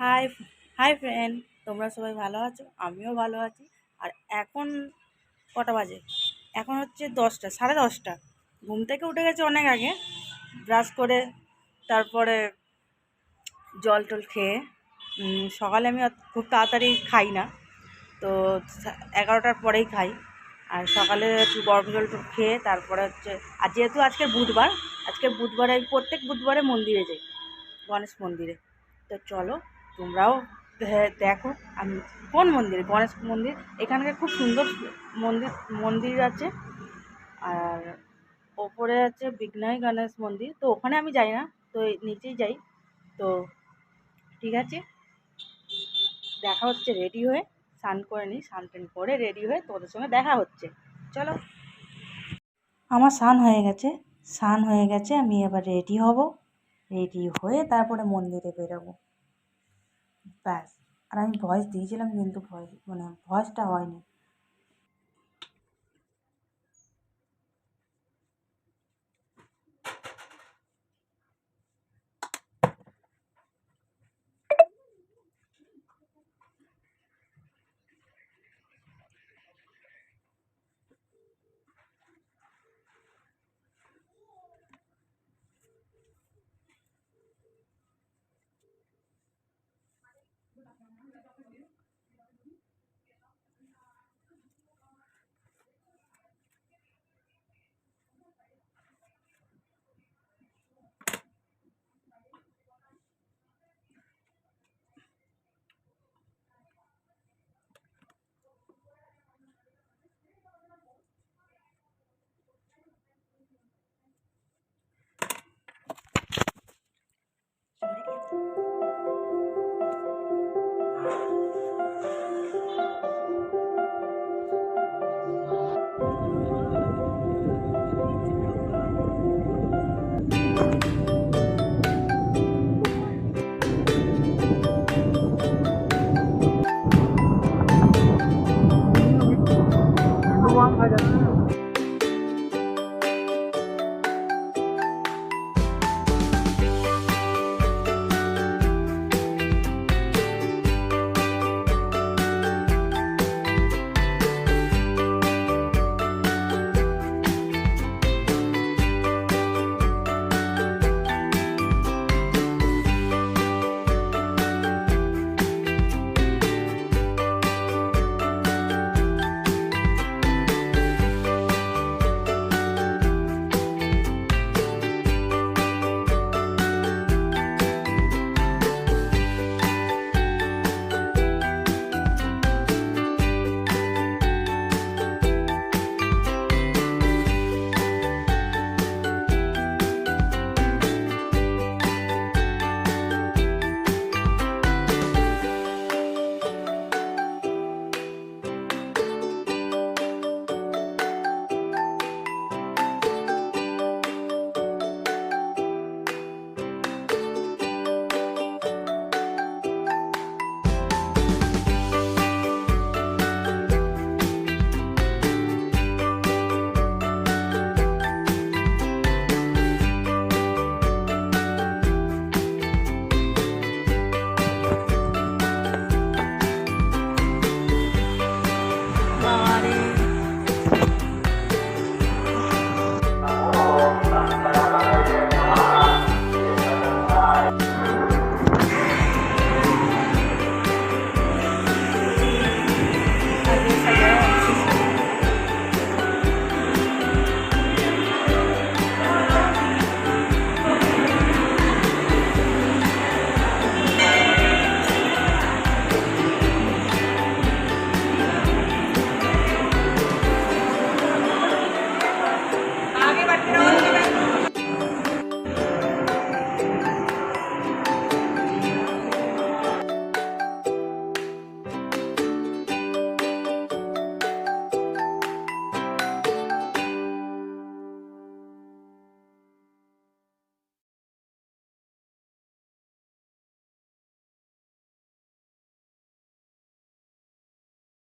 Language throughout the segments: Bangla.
হাই হাই ফ্রেন্ড তোমরা সবাই ভালো আছো? আমিও ভালো আছি। আর এখন কটা বাজে? এখন হচ্ছে দশটা, সাড়ে দশটা। ঘুম থেকে উঠে গেছে অনেক আগে। ব্রাশ করে তারপরে জল টল খেয়ে সকালে আমি খুব তাড়াতাড়ি খাই না। তো এগারোটার পরেই খাই। আর সকালে একটু গরম জল টল খেয়ে তারপরে হচ্ছে, আর যেহেতু আজকে বুধবার, আজকে বুধবারে আমি প্রত্যেক বুধবারে মন্দিরে যাই। গণেশ মন্দিরে। তো চলো তোমরাও দেখো, আমি কোন মন্দির? গণেশ মন্দির। এখানকার খুব সুন্দর মন্দির মন্দির আছে। আর ওপরে আছে বিঘ্নয় গণেশ মন্দির। তো ওখানে আমি যাই না, তো নিচেই যাই। তো ঠিক আছে? দেখা হচ্ছে রেডি হয়ে। স্নান করে নিই, স্নান টান করে রেডি হয়ে তোদের সঙ্গে দেখা হচ্ছে। চলো। আমার স্নান হয়ে গেছে। স্নান হয়ে গেছে, আমি এবার রেডি হব। রেডি হয়ে তারপরে মন্দিরে বেরোবো। ব্যাস। আর আমি ভয়েস দিয়েছিলাম কিন্তু ভয়েস মানে ভয়েসটা হয়নি।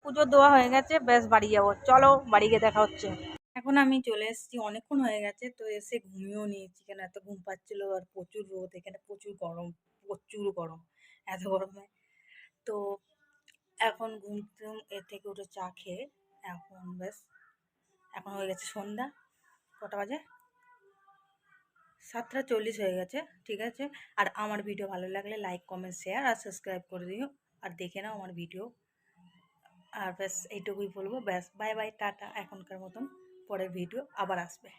পুজো দেওয়া হয়ে গেছে বেশ বাড়ি যাব। চলো, বাড়ি গিয়ে দেখা হচ্ছে। এখন আমি চলে এসেছি, অনেকক্ষণ হয়ে গেছে, তো এসে ঘুমিয়েও নিয়েছি, কেন এত ঘুম পাচ্ছিল, আর প্রচুর রোদ, এখানে প্রচুর গরম প্রচুর গরম, এত গরমে। তো এখন ঘুম এর থেকে উঠে চা খেয়ে, এখন ব্যাস, এখন হয়ে গেছে সন্ধ্যা, কটা বাজে? সাতটা চল্লিশ হয়ে গেছে, ঠিক আছে? আর আমার ভিডিও ভালো লাগলে লাইক কমেন্ট শেয়ার আর সাবস্ক্রাইব করে দিও। আর দেখে নাও আমার ভিডিও। আর ব্যাস এইটুকুই বলব। ব্যাস বাই বাই টাটা। এখনকার মতন পরের ভিডিও আবার আসবে।